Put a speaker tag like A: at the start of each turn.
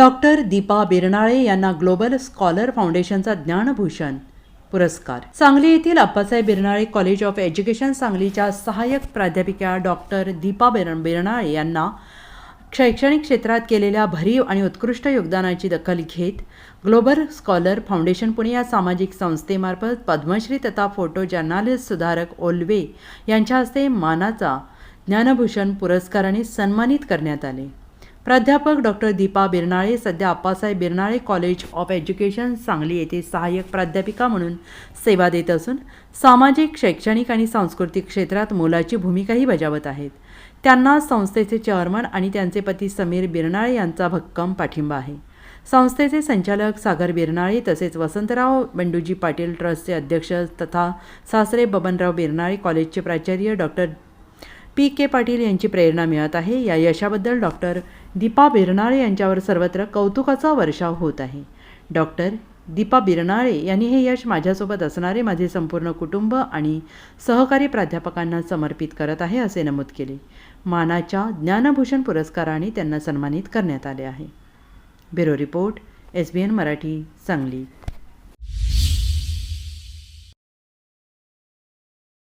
A: Doctor Deepa Birnale यांना global scholar फाउंडेशनचा Gyanbhushan पुरस्कार. सांगली येथील Appasaheb Birnale college of education सांगलीच्या सहाय्यक प्राध्यापिका डॉक्टर दीपा बिर बिरनाळे यांना शैक्षणिक क्षेत्रात केलेल्या भरीव आणि उत्कृष्ट योगदानाची दखल घेत ग्लोबल स्कॉलर फाउंडेशन पुणे या सामाजिक संस्थेमार्फत पद्मश्री तथा फोटो जर्नालिस्ट सुधारक ओल्वे यांच्या हस्ते मानाचा ज्ञानभूषण पुरस्काराने सन्मानित करण्यात आले. प्राध्यापक डॉक्टर दीपा बिरनाळे सध्या Appasaheb Birnale college of education Sangli येथे सहाय्यक प्राध्यापिका म्हणून सेवा देत असून सामाजिक शैक्षणिक आणि सांस्कृतिक क्षेत्रात मोलाची भूमिकाही बजावत आहेत. त्यांना संस्थेचे चेअरमन आणि त्यांचे पती समीर बिरनाळे यांचा भक्कम पाठिंबा आहे. संस्थेचे संचालक सागर बिरनाळे तसेच वसंतराव बंडूजी पाटील ट्रस्टचे अध्यक्ष तथा सासरे बबनराव बिरनाळे कॉलेजचे प्राचार्य डॉक्टर पी के पाटील यांची प्रेरणा मिळत आहे. या यशाबद्दल डॉक्टर दीपा बिरनाळे यांच्यावर सर्वत्र कौतुकाचा वर्षाव होत आहे. डॉक्टर दीपा बिरनाळे यांनी हे यश माझ्यासोबत असणारे माझे संपूर्ण कुटुंब आणि सहकारी प्राध्यापकांना समर्पित करत आहे असे नमूद केले. मानाच्या ज्ञानभूषण पुरस्काराने त्यांना सन्मानित करण्यात आले आहे. Bureau report S B N Marathi Sangli.